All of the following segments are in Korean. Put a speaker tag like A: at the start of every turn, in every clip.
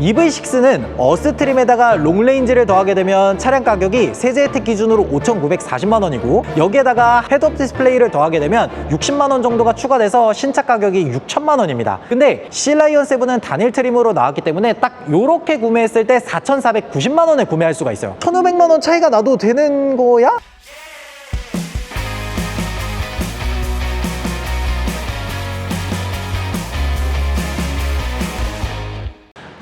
A: EV6는 어스트림에다가 롱레인지를 더하게 되면 차량 가격이 세제 혜택 기준으로 5,940만 원이고 여기에다가 헤드업 디스플레이를 더하게 되면 60만 원 정도가 추가돼서 신차 가격이 6천만 원입니다. 근데 C라이언 7은 단일 트림으로 나왔기 때문에 딱 요렇게 구매했을 때 4,490만 원에 구매할 수가 있어요. 1,500만 원 차이가 나도 되는 거야?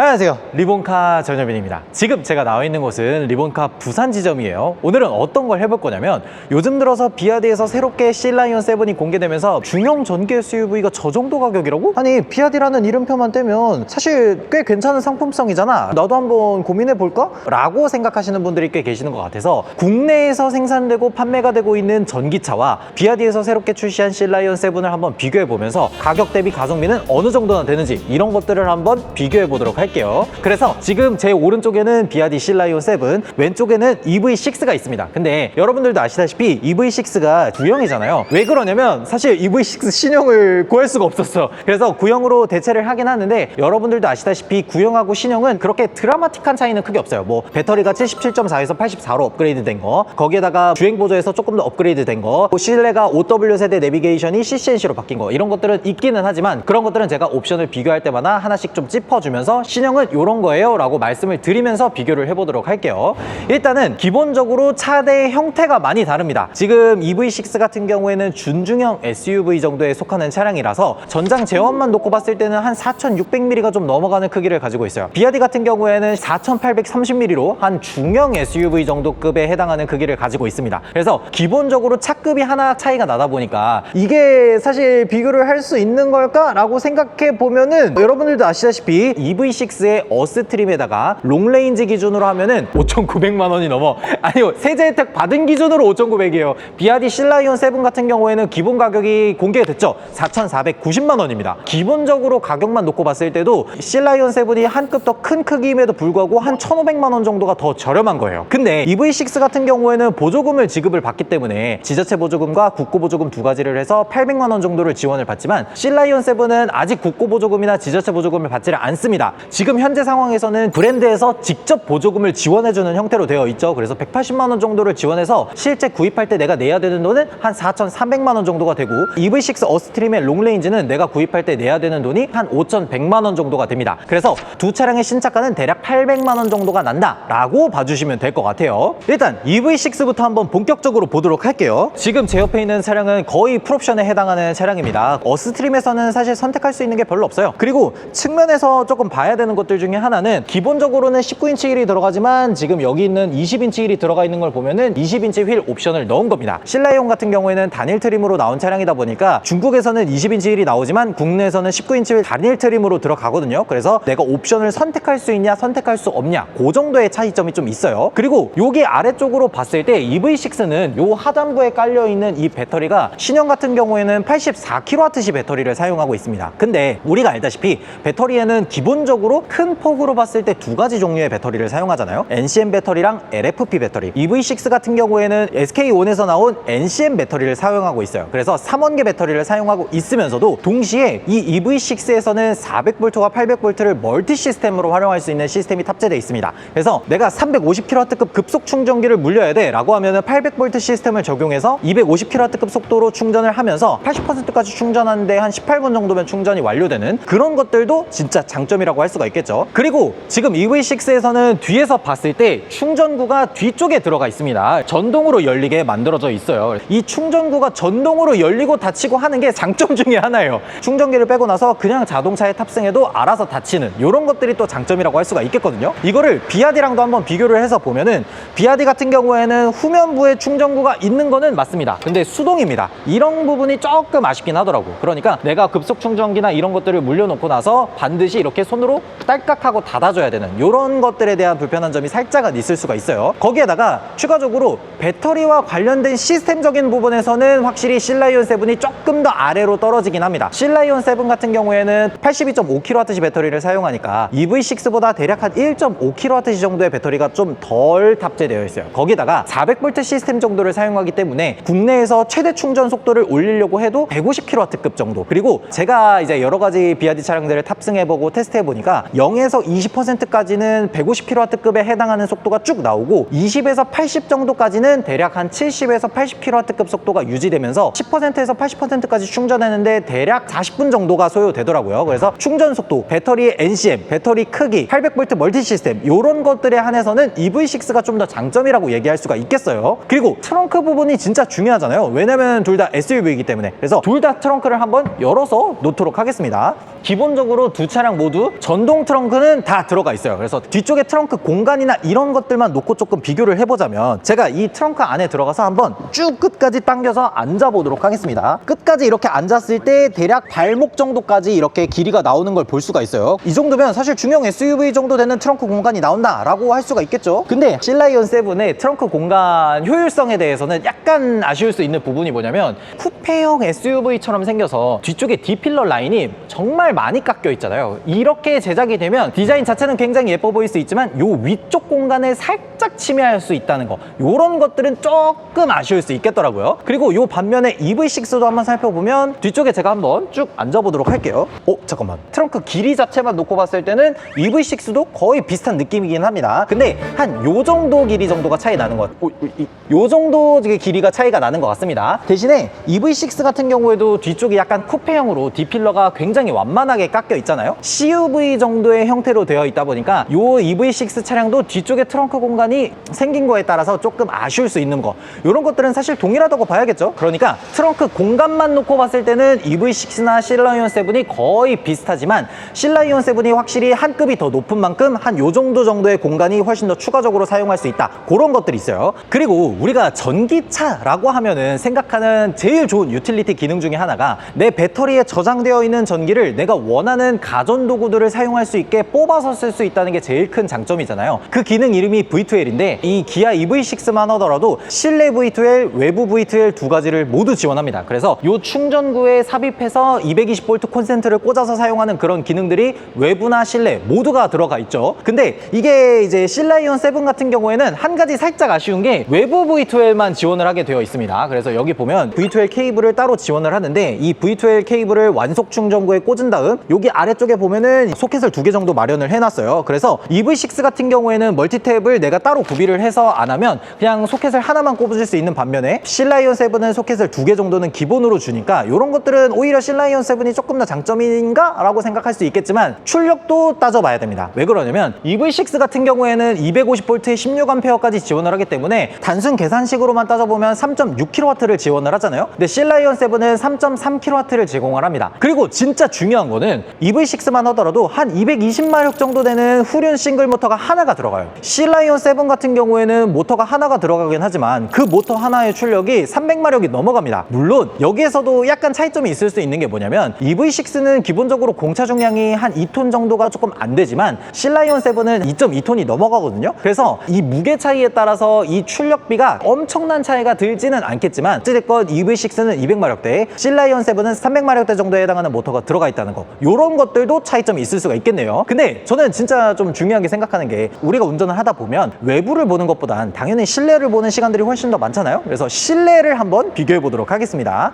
A: 안녕하세요. 리본카 전현빈입니다. 지금 제가 나와 있는 곳은 리본카 부산 지점이에요. 오늘은 어떤 걸 해볼 거냐면 요즘 들어서 비아디에서 새롭게 C라이언 7이 공개되면서 중형 전기 SUV가 저 정도 가격이라고? 아니 비아디라는 이름표만 떼면 사실 꽤 괜찮은 상품성이잖아. 나도 한번 고민해 볼까? 라고 생각하시는 분들이 꽤 계시는 것 같아서 국내에서 생산되고 판매가 되고 있는 전기차와 비아디에서 새롭게 출시한 C라이언 7을 한번 비교해 보면서 가격 대비 가성비는 어느 정도나 되는지 이런 것들을 한번 비교해 보도록 할게요 그래서 지금 제 오른쪽에는 비아디 C라이온 7 왼쪽에는 EV6가 있습니다. 근데 여러분들도 아시다시피 EV6가 구형이잖아요. 왜 그러냐면 사실 EV6 신형을 구할 수가 없었어. 그래서 구형으로 대체를 하긴 하는데 여러분들도 아시다시피 구형하고 신형은 그렇게 드라마틱한 차이는 크게 없어요. 뭐 배터리가 77.4에서 84로 업그레이드 된거 거기에다가 주행 보조에서 조금 더 업그레이드 된거 뭐 실내가 OW 세대 내비게이션이 CCNC로 바뀐 거 이런 것들은 있기는 하지만 그런 것들은 제가 옵션을 비교할 때마다 하나씩 좀 짚어주면서 신 형은 이런 거예요 라고 말씀을 드리면서 비교를 해보도록 할게요. 일단은 기본적으로 차대의 형태가 많이 다릅니다. 지금 EV6 같은 경우에는 준중형 SUV 정도에 속하는 차량이라서 전장 제원만 놓고 봤을 때는 한 4600mm가 좀 넘어가는 크기를 가지고 있어요. 비아디 같은 경우에는 4830mm로 한 중형 SUV 정도 급에 해당하는 크기를 가지고 있습니다. 그래서 기본적으로 차급이 하나 차이가 나다 보니까 이게 사실 비교를 할 수 있는 걸까? 라고 생각해 보면은 여러분들도 아시다시피 EV6 의 어스 트림에다가 롱레인지 기준으로 하면은 5,900만 원이 넘어. 아니요 세제 혜택 받은 기준으로 5,900이에요. 비아디 실라이온 7 같은 경우에는 기본 가격이 공개가 됐죠? 4,490만 원입니다. 기본적으로 가격만 놓고 봤을 때도 실라이온 7이 한 급 더 큰 크기임에도 불구하고 한 1,500만 원 정도가 더 저렴한 거예요. 근데 EV6 같은 경우에는 보조금을 지급을 받기 때문에 지자체 보조금과 국고 보조금 두 가지를 해서 800만 원 정도를 지원을 받지만 실라이온 7은 아직 국고 보조금이나 지자체 보조금을 받지를 않습니다 지금 현재 상황에서는 브랜드에서 직접 보조금을 지원해주는 형태로 되어 있죠. 그래서 180만 원 정도를 지원해서 실제 구입할 때 내가 내야 되는 돈은 한 4,300만 원 정도가 되고 EV6 어스트림의 롱레인지는 내가 구입할 때 내야 되는 돈이 한 5,100만 원 정도가 됩니다. 그래서 두 차량의 신차가는 대략 800만 원 정도가 난다 라고 봐주시면 될 것 같아요. 일단 EV6부터 한번 본격적으로 보도록 할게요. 지금 제 옆에 있는 차량은 거의 풀옵션에 해당하는 차량입니다. 어스트림에서는 사실 선택할 수 있는 게 별로 없어요. 그리고 측면에서 조금 봐야 되는 것들 중에 하나는 기본적으로는 19인치 휠이 들어가지만 지금 여기 있는 20인치 휠이 들어가 있는 걸 보면은 20인치 휠 옵션을 넣은 겁니다. 실내용 같은 경우에는 단일 트림으로 나온 차량이다 보니까 중국에서는 20인치 휠이 나오지만 국내에서는 19인치 휠 단일 트림으로 들어가거든요. 그래서 내가 옵션을 선택할 수 있냐 선택할 수 없냐 그 정도의 차이점이 좀 있어요. 그리고 여기 아래쪽으로 봤을 때 EV6는 요 하단부에 깔려 있는 이 배터리가 신형 같은 경우에는 84kWh 배터리를 사용하고 있습니다. 근데 우리가 알다시피 배터리에는 기본적으로 큰 폭으로 봤을 때 두 가지 종류의 배터리를 사용하잖아요. NCM 배터리랑 LFP 배터리. EV6 같은 경우에는 SK 온에서 나온 NCM 배터리를 사용하고 있어요. 그래서 3원계 배터리를 사용하고 있으면서도 동시에 이 EV6에서는 400V와 800V를 멀티 시스템으로 활용할 수 있는 시스템이 탑재되어 있습니다. 그래서 내가 350kW급 급속 충전기를 물려야 돼 라고 하면 800V 시스템을 적용해서 250kW급 속도로 충전을 하면서 80%까지 충전하는데 한 18분 정도면 충전이 완료되는 그런 것들도 진짜 장점이라고 할 수가 있겠죠. 그리고 지금 EV6에서는 뒤에서 봤을 때 충전구가 뒤쪽에 들어가 있습니다. 전동으로 열리게 만들어져 있어요. 이 충전구가 전동으로 열리고 닫히고 하는 게 장점 중에 하나예요. 충전기를 빼고 나서 그냥 자동차에 탑승해도 알아서 닫히는 이런 것들이 또 장점이라고 할 수가 있겠거든요. 이거를 비아디랑도 한번 비교를 해서 보면은 비아디 같은 경우에는 후면부에 충전구가 있는 거는 맞습니다. 근데 수동입니다. 이런 부분이 조금 아쉽긴 하더라고. 그러니까 내가 급속 충전기나 이런 것들을 물려놓고 나서 반드시 이렇게 손으로 딸깍하고 닫아줘야 되는 이런 것들에 대한 불편한 점이 살짝은 있을 수가 있어요. 거기에다가 추가적으로 배터리와 관련된 시스템적인 부분에서는 확실히 실라이온 7이 조금 더 아래로 떨어지긴 합니다. 실라이온 7 같은 경우에는 82.5kWh 배터리를 사용하니까 EV6보다 대략 한 1.5kWh 정도의 배터리가 좀 덜 탑재되어 있어요. 거기다가 400V 시스템 정도를 사용하기 때문에 국내에서 최대 충전 속도를 올리려고 해도 150kW급 정도. 그리고 제가 이제 여러 가지 비아디 차량들을 탑승해보고 테스트해보니까 속도가 0에서 20%까지는 150kW급에 해당하는 속도가 쭉 나오고 20에서 80 정도까지는 대략 한 70에서 80kW급 속도가 유지되면서 10%에서 80%까지 충전하는데 대략 40분 정도가 소요되더라고요. 그래서 충전 속도, 배터리의 NCM, 배터리 크기, 800V 멀티 시스템 이런 것들에 한해서는 EV6가 좀 더 장점이라고 얘기할 수가 있겠어요. 그리고 트렁크 부분이 진짜 중요하잖아요. 왜냐면 둘 다 SUV이기 때문에. 그래서 둘 다 트렁크를 한번 열어서 놓도록 하겠습니다. 기본적으로 두 차량 모두 전동 트렁크는 다 들어가 있어요. 그래서 뒤쪽에 트렁크 공간이나 이런 것들만 놓고 조금 비교를 해보자면 제가 이 트렁크 안에 들어가서 한번 쭉 끝까지 당겨서 앉아보도록 하겠습니다. 끝까지 이렇게 앉았을 때 대략 발목 정도까지 이렇게 길이가 나오는 걸 볼 수가 있어요. 이 정도면 사실 중형 SUV 정도 되는 트렁크 공간이 나온다 라고 할 수가 있겠죠. 근데 실라이온 7의 트렁크 공간 효율성에 대해서는 약간 아쉬울 수 있는 부분이 뭐냐면 쿠페형 SUV처럼 생겨서 뒤쪽에 D필러 라인이 정말 많이 깎여 있잖아요. 이렇게 제 작이 되면 디자인 자체는 굉장히 예뻐 보일 수 있지만 요 위쪽 공간을 살짝 침해할 수 있다는 거. 요런 것들은 조금 아쉬울 수 있겠더라고요. 그리고 요 반면에 EV6도 한번 살펴보면 뒤쪽에 제가 한번 쭉 앉아보도록 할게요. 어, 잠깐만. 트렁크 길이 자체만 놓고 봤을 때는 EV6도 거의 비슷한 느낌이긴 합니다. 근데 한 요 정도 길이 정도가 차이 나는 것. 어, 이- 요 정도 길이가 차이가 나는 것 같습니다. 대신에 EV6 같은 경우에도 뒤쪽이 약간 쿠페형으로 D필러가 굉장히 완만하게 깎여 있잖아요. CUV 정도의 형태로 되어 있다 보니까 요 EV6 차량도 뒤쪽에 트렁크 공간이 생긴 거에 따라서 조금 아쉬울 수 있는 거. 이런 것들은 사실 동일하다고 봐야겠죠. 그러니까 트렁크 공간만 놓고 봤을 때는 EV6나 실라이온 7이 거의 비슷하지만 실라이온 7이 확실히 한 급이 더 높은 만큼 한 요 정도 정도의 공간이 훨씬 더 추가적으로 사용할 수 있다. 그런 것들이 있어요. 그리고 우리가 전기차라고 하면은 생각하는 제일 좋은 유틸리티 기능 중에 하나가 내 배터리에 저장되어 있는 전기를 내가 원하는 가전 도구들을 사용 할 수 있게 뽑아서 쓸 수 있다는 게 제일 큰 장점이잖아요. 그 기능 이름이 V2L인데 이 기아 EV6만 하더라도 실내 V2L, 외부 V2L 두 가지를 모두 지원합니다. 그래서 요 충전구에 삽입해서 220V 콘센트를 꽂아서 사용하는 그런 기능들이 외부나 실내 모두가 들어가 있죠. 근데 이게 이제 실라이온 7 같은 경우에는 한 가지 살짝 아쉬운 게 외부 V2L만 지원을 하게 되어 있습니다. 그래서 여기 보면 V2L 케이블을 따로 지원을 하는데 이 V2L 케이블을 완속 충전구에 꽂은 다음 여기 아래쪽에 보면은 소켓 을 두 개 정도 마련을 해놨어요. 그래서 EV6 같은 경우에는 멀티탭을 내가 따로 구비를 해서 안 하면 그냥 소켓을 하나만 꼽을 수 있는 반면에 실라이온 7은 소켓을 두 개 정도는 기본으로 주니까 이런 것들은 오히려 실라이온 7이 조금 더 장점인가? 라고 생각할 수 있겠지만 출력도 따져봐야 됩니다. 왜 그러냐면 EV6 같은 경우에는 250V에 16A까지 지원을 하기 때문에 단순 계산식으로만 따져보면 3.6kW를 지원을 하잖아요. 근데 실라이온 7은 3.3kW를 제공을 합니다. 그리고 진짜 중요한 거는 EV6만 하더라도 한 220마력 정도 되는 후륜 싱글 모터가 하나가 들어가요. 실라이온 7 같은 경우에는 모터가 하나가 들어가긴 하지만 그 모터 하나의 출력이 300마력이 넘어갑니다. 물론 여기에서도 약간 차이점이 있을 수 있는 게 뭐냐면 EV6는 기본적으로 공차 중량이 한 2톤 정도가 조금 안 되지만 실라이온 7은 2.2톤이 넘어가거든요. 그래서 이 무게 차이에 따라서 이 출력비가 엄청난 차이가 들지는 않겠지만 어찌됐건 EV6는 200마력대, 실라이온 7은 300마력대 정도에 해당하는 모터가 들어가 있다는 거. 이런 것들도 차이점이 있을 수가 있겠 네요. 근데 저는 진짜 좀 중요하게 생각하는 게 우리가 운전을 하다 보면 외부를 보는 것보단 당연히 실내를 보는 시간들이 훨씬 더 많잖아요. 그래서 실내를 한번 비교해 보도록 하겠습니다.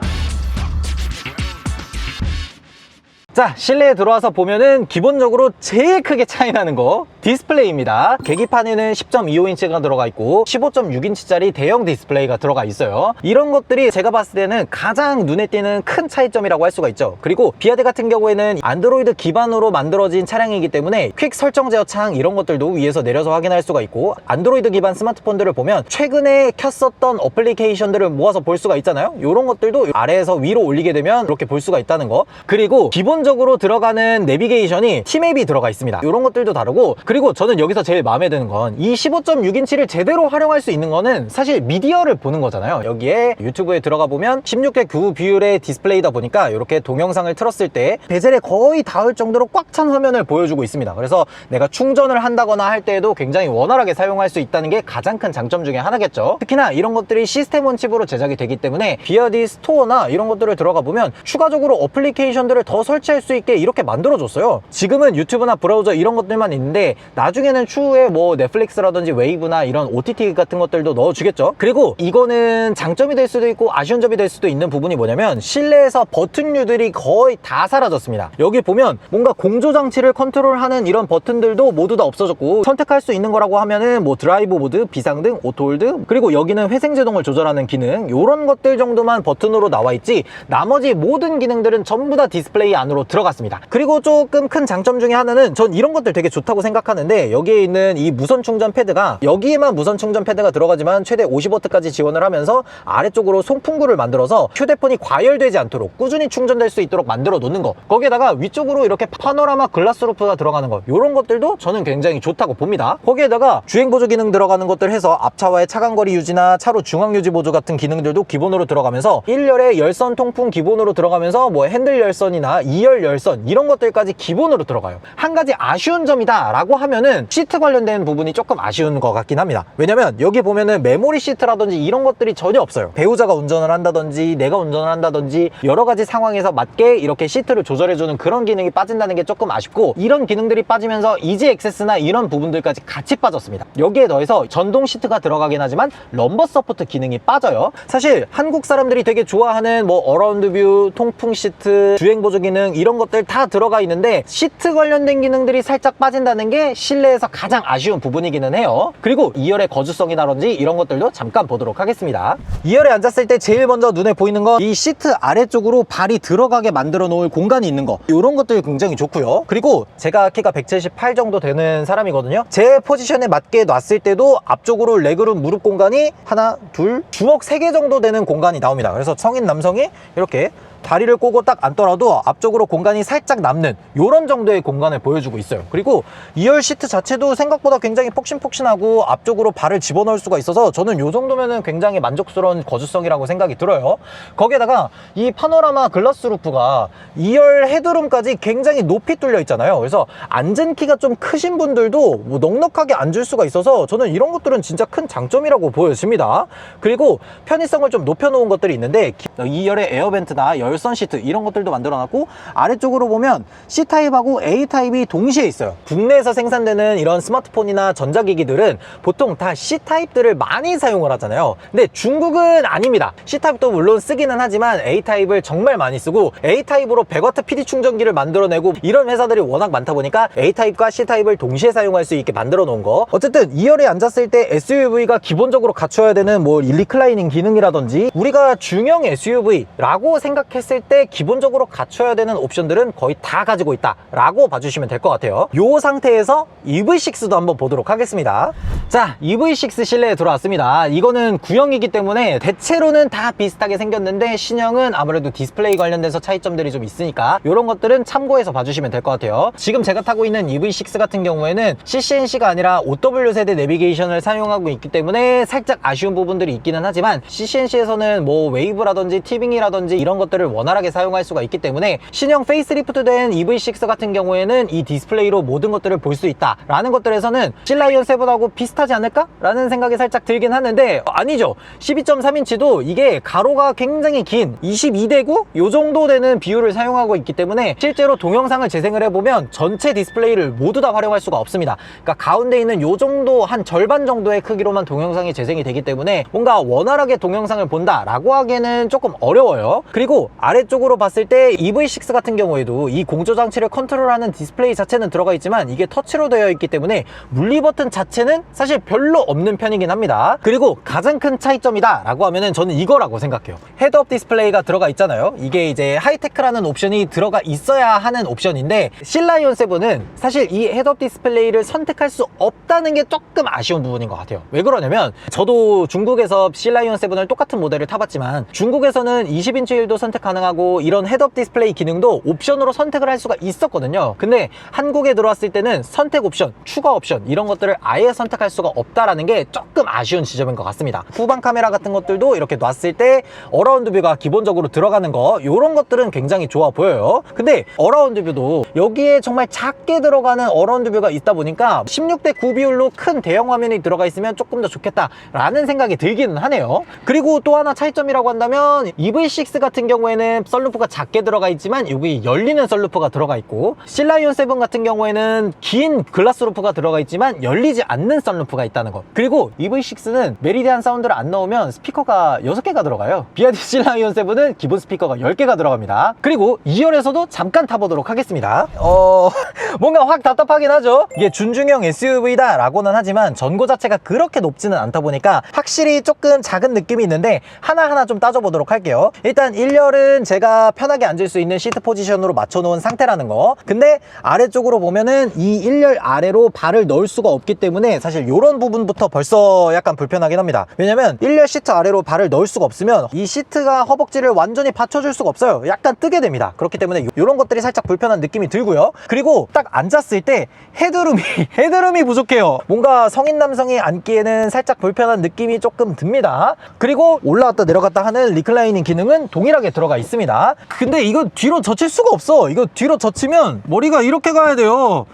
A: 자 실내에 들어와서 보면은 기본적으로 제일 크게 차이 나는 거 디스플레이입니다. 계기판에는 10.25인치가 들어가 있고 15.6인치짜리 대형 디스플레이가 들어가 있어요. 이런 것들이 제가 봤을 때는 가장 눈에 띄는 큰 차이점이라고 할 수가 있죠. 그리고 비아드 같은 경우에는 안드로이드 기반으로 만들어진 차량이기 때문에 퀵 설정 제어 창 이런 것들도 위에서 내려서 확인할 수가 있고 안드로이드 기반 스마트폰들을 보면 최근에 켰었던 어플리케이션들을 모아서 볼 수가 있잖아요. 이런 것들도 아래에서 위로 올리게 되면 이렇게 볼 수가 있다는 거. 그리고 기본적으로 들어가는 내비게이션이 T맵이 들어가 있습니다. 이런 것들도 다르고 그리고 저는 여기서 제일 마음에 드는 건 이 15.6인치를 제대로 활용할 수 있는 거는 사실 미디어를 보는 거잖아요. 여기에 유튜브에 들어가 보면 16개 구 비율의 디스플레이다 보니까 이렇게 동영상을 틀었을 때 베젤에 거의 닿을 정도로 꽉 찬 화면을 보여주고 있습니다. 그래서 내가 충전을 한다거나 할 때에도 굉장히 원활하게 사용할 수 있다는 게 가장 큰 장점 중에 하나겠죠. 특히나 이런 것들이 시스템 온 칩으로 제작이 되기 때문에 비어디 스토어나 이런 것들을 들어가 보면 추가적으로 어플리케이션들을 더 설치 설치할 수 있게 이렇게 만들어줬어요. 지금은 유튜브나 브라우저 이런 것들만 있는데 나중에는 추후에 뭐 넷플릭스라든지 웨이브나 이런 OTT 같은 것들도 넣어주겠죠. 그리고 이거는 장점이 될 수도 있고 아쉬운 점이 될 수도 있는 부분이 뭐냐면 실내에서 버튼류들이 거의 다 사라졌습니다. 여기 보면 뭔가 공조 장치를 컨트롤하는 이런 버튼들도 모두 다 없어졌고 선택할 수 있는 거라고 하면은 뭐 드라이브 모드, 비상등, 오토홀드 그리고 여기는 회생 제동을 조절하는 기능 이런 것들 정도만 버튼으로 나와 있지 나머지 모든 기능들은 전부 다 디스플레이 안으로 들어갔습니다. 그리고 조금 큰 장점 중에 하나는 전 이런 것들 되게 좋다고 생각하는데 여기에 있는 이 무선 충전 패드가 여기에만 무선 충전 패드가 들어가지만 최대 50W까지 지원을 하면서 아래쪽으로 송풍구를 만들어서 휴대폰이 과열되지 않도록 꾸준히 충전될 수 있도록 만들어 놓는 거. 거기에다가 위쪽으로 이렇게 파노라마 글라스 루프가 들어가는 거. 이런 것들도 저는 굉장히 좋다고 봅니다. 거기에다가 주행 보조 기능 들어가는 것들 해서 앞차와의 차간거리 유지나 차로 중앙 유지 보조 같은 기능들도 기본으로 들어가면서 1열에 열선 통풍 기본으로 들어가면서 뭐 핸들 열선이나 2열 열선 이런 것들까지 기본으로 들어가요. 한 가지 아쉬운 점이다 라고 하면은 시트 관련된 부분이 조금 아쉬운 것 같긴 합니다. 왜냐면 여기 보면은 메모리 시트라든지 이런 것들이 전혀 없어요. 배우자가 운전을 한다든지 내가 운전을 한다든지 여러 가지 상황에서 맞게 이렇게 시트를 조절해주는 그런 기능이 빠진다는 게 조금 아쉽고 이런 기능들이 빠지면서 이지 액세스나 이런 부분들까지 같이 빠졌습니다. 여기에 더해서 전동 시트가 들어가긴 하지만 럼버 서포트 기능이 빠져요. 사실 한국 사람들이 되게 좋아하는 뭐 어라운드 뷰, 통풍 시트, 주행 보조 기능 이런 것들 다 들어가 있는데 시트 관련된 기능들이 살짝 빠진다는 게 실내에서 가장 아쉬운 부분이기는 해요. 그리고 2열의 거주성이라든지 이런 것들도 잠깐 보도록 하겠습니다. 2열에 앉았을 때 제일 먼저 눈에 보이는 건 이 시트 아래쪽으로 발이 들어가게 만들어 놓을 공간이 있는 거. 이런 것들이 굉장히 좋고요. 그리고 제가 키가 178 정도 되는 사람이거든요. 제 포지션에 맞게 놨을 때도 앞쪽으로 레그룸 무릎 공간이 하나 둘 주먹 3개 정도 되는 공간이 나옵니다. 그래서 성인 남성이 이렇게 다리를 꼬고 딱 앉더라도 앞쪽으로 공간이 살짝 남는 이런 정도의 공간을 보여주고 있어요. 그리고 2열 시트 자체도 생각보다 굉장히 폭신폭신하고 앞쪽으로 발을 집어넣을 수가 있어서 저는 이 정도면은 굉장히 만족스러운 거주성이라고 생각이 들어요. 거기에다가 이 파노라마 글라스 루프가 2열 헤드룸까지 굉장히 높이 뚫려 있잖아요. 그래서 앉은 키가 좀 크신 분들도 뭐 넉넉하게 앉을 수가 있어서 저는 이런 것들은 진짜 큰 장점이라고 보여집니다. 그리고 편의성을 좀 높여놓은 것들이 있는데 2열의 에어벤트나 열선 시트 이런 것들도 만들어놨고 아래쪽으로 보면 C타입하고 A타입이 동시에 있어요. 국내에서 생산되는 이런 스마트폰이나 전자기기들은 보통 다 C타입들을 많이 사용을 하잖아요. 근데 중국은 아닙니다. C타입도 물론 쓰기는 하지만 A타입을 정말 많이 쓰고 A타입으로 100W PD 충전기를 만들어내고 이런 회사들이 워낙 많다 보니까 A타입과 C타입을 동시에 사용할 수 있게 만들어 놓은 거. 어쨌든 2열에 앉았을 때 SUV가 기본적으로 갖춰야 되는 뭐 리클라이닝 기능이라든지 우리가 중형 SUV라고 생각 했을 때 기본적으로 갖춰야 되는 옵션들은 거의 다 가지고 있다 라고 봐주시면 될 것 같아요. 이 상태에서 EV6도 한번 보도록 하겠습니다. 자 EV6 실내에 들어왔습니다. 이거는 구형이기 때문에 대체로는 다 비슷하게 생겼는데 신형은 아무래도 디스플레이 관련돼서 차이점들이 좀 있으니까 이런 것들은 참고해서 봐주시면 될 것 같아요. 지금 제가 타고 있는 EV6 같은 경우에는 CCNC가 아니라 OW 세대 내비게이션을 사용하고 있기 때문에 살짝 아쉬운 부분들이 있기는 하지만 CCNC에서는 뭐 웨이브라든지 티빙이라든지 이런 것들을 원활하게 사용할 수가 있기 때문에 신형 페이스리프트 된 EV6 같은 경우에는 이 디스플레이로 모든 것들을 볼 수 있다 라는 것들에서는 실라이언 7하고 비슷하지 않을까? 라는 생각이 살짝 들긴 하는데 어, 아니죠 12.3인치도 이게 가로가 굉장히 긴 22대9? 요 정도 되는 비율을 사용하고 있기 때문에 실제로 동영상을 재생을 해보면 전체 디스플레이를 모두 다 활용할 수가 없습니다 그러니까 가운데 있는 요 정도 한 절반 정도의 크기로만 동영상이 재생이 되기 때문에 뭔가 원활하게 동영상을 본다 라고 하기에는 조금 어려워요 그리고 아래쪽으로 봤을 때 EV6 같은 경우에도 이 공조 장치를 컨트롤하는 디스플레이 자체는 들어가 있지만 이게 터치로 되어 있기 때문에 물리 버튼 자체는 사실 별로 없는 편이긴 합니다. 그리고 가장 큰 차이점이다 라고 하면은 저는 이거라고 생각해요. 헤드업 디스플레이가 들어가 있잖아요. 이게 이제 하이테크라는 옵션이 들어가 있어야 하는 옵션인데 실라이온 7은 사실 이 헤드업 디스플레이를 선택할 수 없다는 게 조금 아쉬운 부분인 것 같아요. 왜 그러냐면 저도 중국에서 실라이온 7을 똑같은 모델을 타봤지만 중국에서는 20인치 휠도 선택 가능하고 이런 헤드업 디스플레이 기능도 옵션으로 선택을 할 수가 있었거든요. 근데 한국에 들어왔을 때는 선택 옵션, 추가 옵션 이런 것들을 아예 선택할 수가 없다라는 게 조금 아쉬운 지점인 것 같습니다. 후방 카메라 같은 것들도 이렇게 놨을 때 어라운드 뷰가 기본적으로 들어가는 거 이런 것들은 굉장히 좋아 보여요. 근데 어라운드 뷰도 여기에 정말 작게 들어가는 어라운드 뷰가 있다 보니까 16대 9 비율로 큰 대형 화면이 들어가 있으면 조금 더 좋겠다 라는 생각이 들기는 하네요. 그리고 또 하나 차이점이라고 한다면 EV6 같은 경우에는 경우에는 썰루프가 작게 들어가 있지만 여기 열리는 썰루프가 들어가 있고 실라이온 7 같은 경우에는 긴 글라스 루프가 들어가 있지만 열리지 않는 썰루프가 있다는 것. 그리고 EV6는 메리디안 사운드를 안 넣으면 스피커가 6개가 들어가요. 비아디 실라이온 7은 기본 스피커가 10개가 들어갑니다. 그리고 2열에서도 잠깐 타보도록 하겠습니다. 어... 뭔가 확 답답하긴 하죠? 이게 준중형 SUV다 라고는 하지만 전고 자체가 그렇게 높지는 않다 보니까 확실히 조금 작은 느낌이 있는데 하나하나 좀 따져보도록 할게요. 일단 1열은 제가 편하게 앉을 수 있는 시트 포지션으로 맞춰놓은 상태라는 거. 근데 아래쪽으로 보면은 이 1열 아래로 발을 넣을 수가 없기 때문에 사실 이런 부분부터 벌써 약간 불편하긴 합니다. 왜냐면 1열 시트 아래로 발을 넣을 수가 없으면 이 시트가 허벅지를 완전히 받쳐줄 수가 없어요. 약간 뜨게 됩니다. 그렇기 때문에 이런 것들이 살짝 불편한 느낌이 들고요. 그리고 딱 앉았을 때 헤드룸이 헤드룸이 부족해요. 뭔가 성인 남성이 앉기에는 살짝 불편한 느낌이 조금 듭니다. 그리고 올라갔다 내려갔다 하는 리클라이닝 기능은 동일하게 들어가 있습니다. 근데 이거 뒤로 젖힐 수가 없어. 이거 뒤로 젖히면 머리가 이렇게 가야 돼요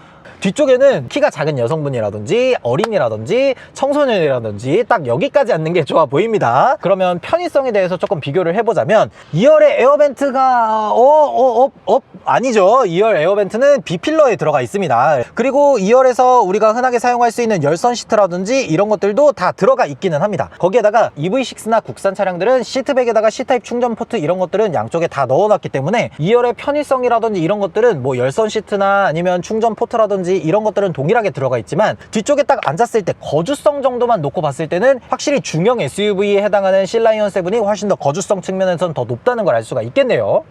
A: 뒤쪽에는 키가 작은 여성분이라든지 어린이라든지 청소년이라든지 딱 여기까지 앉는 게 좋아 보입니다. 그러면 편의성에 대해서 조금 비교를 해보자면 2열의 에어벤트가 어, 어, 어, 어, 아니죠. 2열 에어벤트는 B필러에 들어가 있습니다. 그리고 2열에서 우리가 흔하게 사용할 수 있는 열선 시트라든지 이런 것들도 다 들어가 있기는 합니다. 거기에다가 EV6나 국산 차량들은 시트백에다가 C타입 충전 포트 이런 것들은 양쪽에 다 넣어놨기 때문에 2열의 편의성이라든지 이런 것들은 뭐 열선 시트나 아니면 충전 포트라든지 이런 것들은 동일하게 들어가 있지만 뒤쪽에 딱 앉았을 때 거주성 정도만 놓고 봤을 때는 확실히 중형 SUV에 해당하는 실라이언 7이 훨씬 더 거주성 측면에서는 더 높다는 걸 알 수가 있겠네요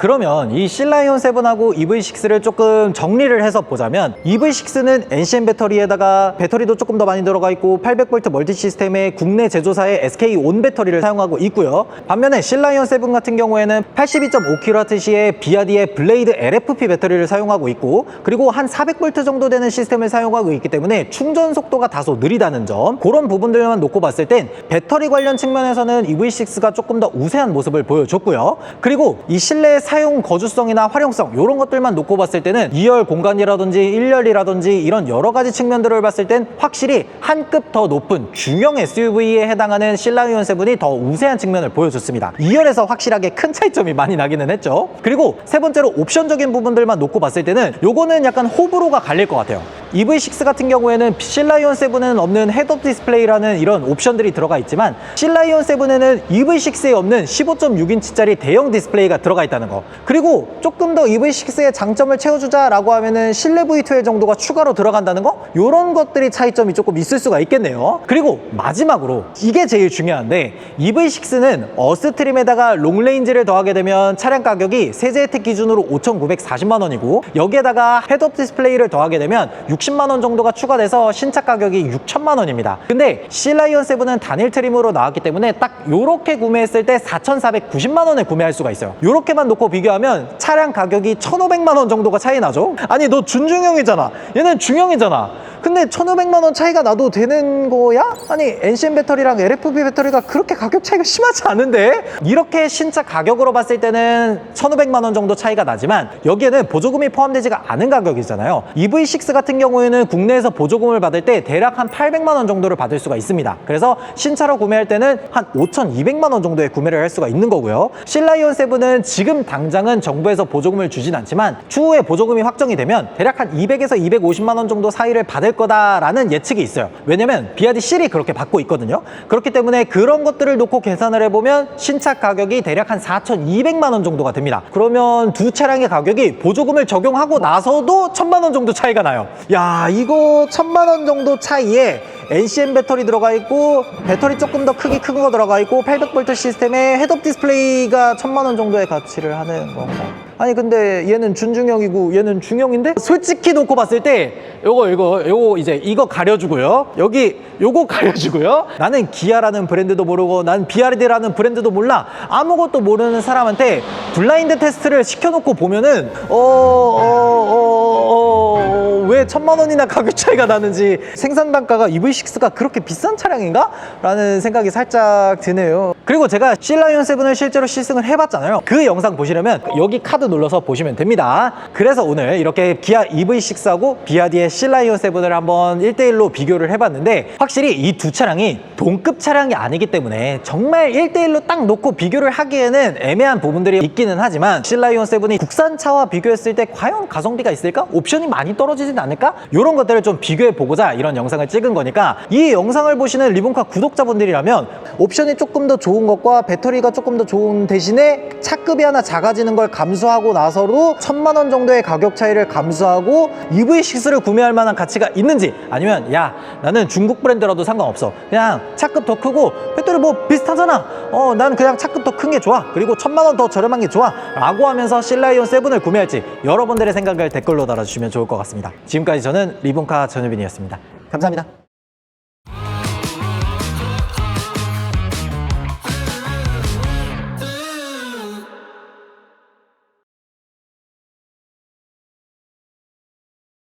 A: 그러면 이 실라이온 7하고 EV6를 조금 정리를 해서 보자면 EV6는 NCM 배터리에다가 배터리도 조금 더 많이 들어가 있고 800V 멀티 시스템의 국내 제조사의 SK 온 배터리를 사용하고 있고요. 반면에 실라이온 7 같은 경우에는 82.5kWh의 비아디의 블레이드 LFP 배터리를 사용하고 있고 그리고 한 400V 정도 되는 시스템을 사용하고 있기 때문에 충전 속도가 다소 느리다는 점 그런 부분들만 놓고 봤을 땐 배터리 관련 측면에서는 EV6가 조금 더 우세한 모습을 보여줬고요. 그리고 이 실내 사용 거주성이나 활용성 이런 것들만 놓고 봤을 때는 2열 공간이라든지 1열이라든지 이런 여러 가지 측면들을 봤을 땐 확실히 한 급 더 높은 중형 SUV에 해당하는 실라이온 7이 더 우세한 측면을 보여줬습니다. 2열에서 확실하게 큰 차이점이 많이 나기는 했죠. 그리고 세 번째로 옵션적인 부분들만 놓고 봤을 때는 요거는 약간 호불호가 갈릴 것 같아요. EV6 같은 경우에는 실라이온 7에는 없는 헤드업 디스플레이라는 이런 옵션들이 들어가 있지만 실라이온 7에는 EV6에 없는 15.6인치짜리 대형 디스플레이가 들어가 있다는 거. 그리고 조금 더 EV6의 장점을 채워주자라고 하면은 실내 V2의 정도가 추가로 들어간다는 거? 이런 것들이 차이점이 조금 있을 수가 있겠네요. 그리고 마지막으로 이게 제일 중요한데 EV6는 어스트림에다가 롱레인지를 더하게 되면 차량 가격이 세제 혜택 기준으로 5,940만 원이고 여기에다가 헤드업 디스플레이를 더하게 되면 60만 원 정도가 추가돼서 신차 가격이 6천만 원입니다. 근데 실라이온 7은 단일 트림으로 나왔기 때문에 딱 요렇게 구매했을 때 4,490만 원에 구매할 수가 있어요. 요렇게만 놓고 비교하면 차량 가격이 1,500만 원 정도가 차이 나죠? 아니 너 준중형이잖아. 얘는 중형이잖아. 근데 1,500만 원 차이가 나도 되는 거야? 아니 NCM 배터리랑 LFP 배터리가 그렇게 가격 차이가 심하지 않은데? 이렇게 신차 가격으로 봤을 때는 1,500만 원 정도 차이가 나지만 여기에는 보조금이 포함되지가 않은 가격이잖아요. EV6 같은 경우에는 국내에서 보조금을 받을 때 대략 한 800만 원 정도를 받을 수가 있습니다. 그래서 신차로 구매할 때는 한 5,200만 원 정도에 구매를 할 수가 있는 거고요. 실라이온 7은 지금 당장은 정부에서 보조금을 주진 않지만 추후에 보조금이 확정이 되면 대략 한 200에서 250만 원 정도 사이를 받을 거다라는 예측이 있어요. 왜냐면 비아디 실이 그렇게 받고 있거든요. 그렇기 때문에 그런 것들을 놓고 계산을 해보면 신차 가격이 대략 한 4,200만 원 정도가 됩니다. 그러면 두 차량의 가격이 보조금을 적용하고 나서도 1,000만 원 정도 차이가 나요. 야 이거 1,000만 원 정도 차이에 NCM 배터리 들어가 있고 배터리 조금 더 크기 큰 거 들어가 있고 800V 시스템에 헤드업 디스플레이가 1,000만 원 정도의 가치를 하는 건가? 아니 근데 얘는 준중형이고 얘는 중형인데 솔직히 놓고 봤을 때 요거 이거 요거 이제 이거 가려주고요. 여기 요거 가려주고요. 나는 기아라는 브랜드도 모르고 난 BRD라는 브랜드도 몰라. 아무것도 모르는 사람한테 블라인드 테스트를 시켜놓고 보면은 어, 어어어어 천만 원이나 가격 차이가 나는지 생산 단가가 EV6가 그렇게 비싼 차량인가? 라는 생각이 살짝 드네요. 그리고 제가 실라이온 7을 실제로 시승을 해봤잖아요. 그 영상 보시려면 여기 카드 눌러서 보시면 됩니다. 그래서 오늘 이렇게 기아 EV6하고 비아디의 실라이온 7을 한번 1대1로 비교를 해봤는데 확실히 이 두 차량이 동급 차량이 아니기 때문에 정말 1대1로 딱 놓고 비교를 하기에는 애매한 부분들이 있기는 하지만 실라이온 7이 국산차와 비교했을 때 과연 가성비가 있을까? 옵션이 많이 떨어지진 않을까? 이런 것들을 좀 비교해 보고자 이런 영상을 찍은 거니까 이 영상을 보시는 리본카 구독자분들이라면 옵션이 조금 더 좋은 것과 배터리가 조금 더 좋은 대신에 차급이 하나 작아지는 걸 감수하고 나서도 천만 원 정도의 가격 차이를 감수하고 EV6를 구매할 만한 가치가 있는지 아니면 야 나는 중국 브랜드라도 상관없어. 그냥 차급 더 크고 배터리 뭐 비슷하잖아. 어 난 그냥 차급 더 큰 게 좋아. 그리고 천만 원 더 저렴한 게 좋아. 라고 하면서 실라이온 7을 구매할지 여러분들의 생각을 댓글로 달아주시면 좋을 것 같습니다 지금까지 저는 리본카 전유빈이었습니다. 감사합니다